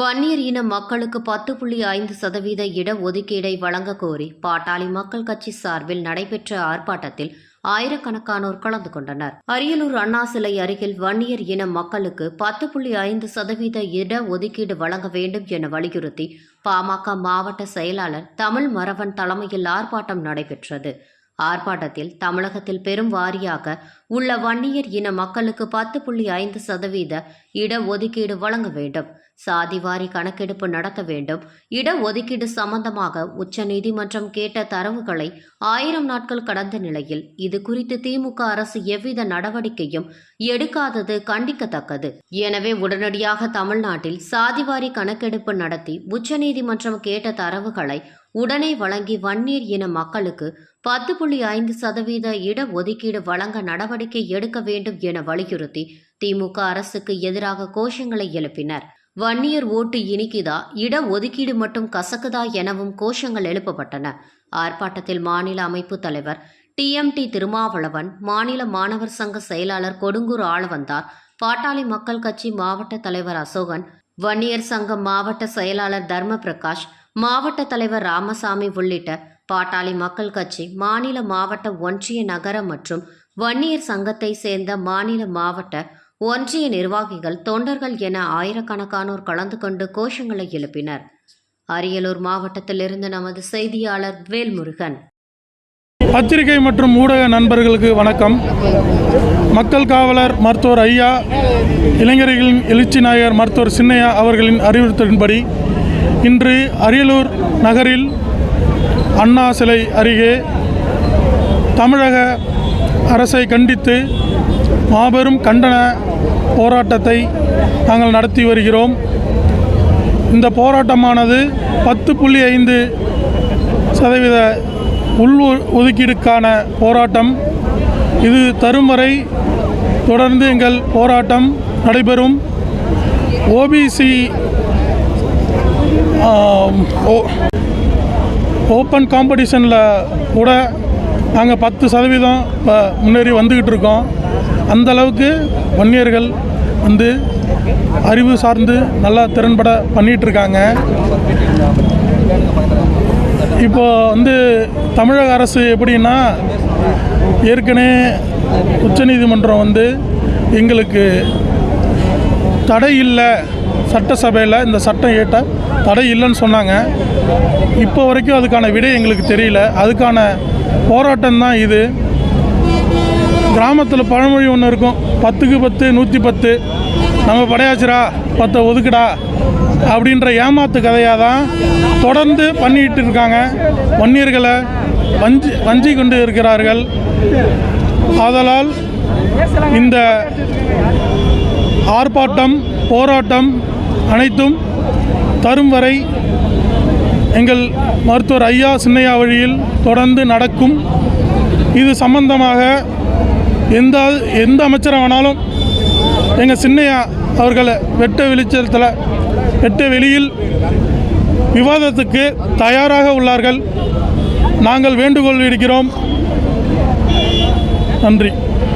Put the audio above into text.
வன்னியர் இன மக்களுக்கு பத்து புள்ளி ஐந்து சதவீத இடஒதுக்கீடை வழங்க கோரி பாட்டாளி மக்கள் கட்சி சார்பில் நடைபெற்ற ஆர்ப்பாட்டத்தில் ஆயிரக்கணக்கானோர் கலந்து கொண்டனர். அரியலூர் அண்ணா சிலை அருகில் வன்னியர் இன மக்களுக்கு பத்து புள்ளி ஐந்து சதவீத இடஒதுக்கீடு வழங்க வேண்டும் என வலியுறுத்தி பாமக மாவட்ட செயலாளர் தமிழ் மரவன் தலைமையில் ஆர்ப்பாட்டம் நடைபெற்றது. ஆர்ப்பாட்டத்தில் தமிழகத்தில் பெரும் வாரியாக உள்ள வன்னியர் இன மக்களுக்கு பத்து புள்ளி ஐந்து சதவீத இடஒதுக்கீடு வழங்க வேண்டும். சாதிவாரி கணக்கெடுப்பு நடத்த வேண்டும். இடஒதுக்கீடு சம்பந்தமாக உச்சநீதிமன்றம் கேட்ட தரவுகளை ஆயிரம் நாட்கள் கடந்த நிலையில் இது குறித்து திமுக அரசு எவ்வித நடவடிக்கையும் எடுக்காதது கண்டிக்கத்தக்கது. எனவே உடனடியாக தமிழ்நாட்டில் சாதிவாரி கணக்கெடுப்பு நடத்தி உச்சநீதிமன்றம் கேட்ட தரவுகளை உடனே வழங்கி வன்னியர் இன மக்களுக்கு பத்து புள்ளி ஐந்து சதவீத இடஒதுக்கீடு வழங்க நடவடிக்கை எடுக்க வேண்டும் என வலியுறுத்தி திமுக அரசுக்கு எதிராக கோஷங்களை எழுப்பினர். வன்னியர் ஓட்டு இனிக்குதா? இடஒதுக்கீடு மட்டும் கசக்குதா எனவும் கோஷங்கள் எழுப்பப்பட்டன. ஆர்ப்பாட்டத்தில் மாநில அமைப்பு தலைவர் டிஎம்டி திருமாவளவன் மாநில மாணவர் சங்க செயலாளர் கொடுங்கூர் ஆளவந்தார் பாட்டாளி மக்கள் கட்சி மாவட்ட தலைவர் அசோகன் வன்னியர் சங்கம் மாவட்ட செயலாளர் தர்ம பிரகாஷ் மாவட்ட தலைவர் ராமசாமி உள்ளிட்ட பாட்டாளி மக்கள் கட்சி மாநில மாவட்ட ஒன்றிய நகர மற்றும் வன்னியர் சங்கத்தை சேர்ந்த மாநில மாவட்ட ஒன்றிய நிர்வாகிகள் தொண்டர்கள் என ஆயிரக்கணக்கானோர் கலந்து கொண்டு கோஷங்களை எழுப்பினர். அரியலூர் மாவட்டத்திலிருந்து நமது செய்தியாளர் வேல்முருகன். பத்திரிகை மற்றும் ஊடக நண்பர்களுக்கு வணக்கம். மக்கள் காவலர் மருத்துவர் ஐயா இளைஞர்களின் எழுச்சி நாயகர் மருத்துவர் சின்னையா அவர்களின் அறிவுறுத்தலின்படி இன்று அரியலூர் நகரில் அண்ணா சிலை அருகே தமிழக அரசை கண்டித்து மாபெரும் கண்டன போராட்டத்தை நாங்கள் நடத்தி வருகிறோம். இந்த போராட்டமானது பத்து புள்ளி ஐந்து சதவீத உள் ஒதுக்கீடுக்கான போராட்டம். இது தரும் வரை தொடர்ந்து எங்கள் போராட்டம் நடைபெறும். ஓபிசி ஓப்பன் காம்படிஷனில் கூட நாங்கள் பத்து சதவீதம் இப்போ முன்னேறி வந்துக்கிட்டு இருக்கோம். அந்தளவுக்கு வன்னியர்கள் வந்து அறிவு சார்ந்து நல்லா திறன்பட பண்ணிகிட்டு இருக்காங்க. இப்போ வந்து தமிழக அரசு எப்படின்னா ஏற்கனவே உச்சநீதிமன்றம் வந்து எங்களுக்கு தடை இல்லை. சட்டசபையில் இந்த சட்டம் ஏற்ற தடை இல்லைன்னு சொன்னாங்க. இப்போ வரைக்கும் அதுக்கான விடை எங்களுக்கு தெரியல. அதுக்கான போராட்டம் தான் இது. கிராமத்தில் பழமொழி ஒன்று இருக்கும். பத்துக்கு பத்து நூற்றி பத்து. நம்ம படையாச்சுரா பத்தை ஒதுக்குடா அப்படின்ற ஏமாத்து கதையாக தான் தொடர்ந்து பண்ணிக்கிட்டு இருக்காங்க. வன்னியர்களை வஞ்சி வஞ்சி கொண்டு இருக்கிறார்கள். ஆதலால் இந்த ஆர்ப்பாட்டம் போராட்டம் அனைத்தும் தரும் வரை எங்கள் மருத்துவர் ஐயா சின்னையா வழியில் தொடர்ந்து நடக்கும். இது சம்பந்தமாக எந்த எந்த அமைச்சரை வேணாலும் எங்கள் சின்னையா அவர்களை வெட்ட வெளிச்சத்தில் வெட்ட வெளியில் விவாதத்துக்கு தயாராக உள்ளார்கள். நாங்கள் வேண்டுகோள் விடுக்கிறோம். நன்றி.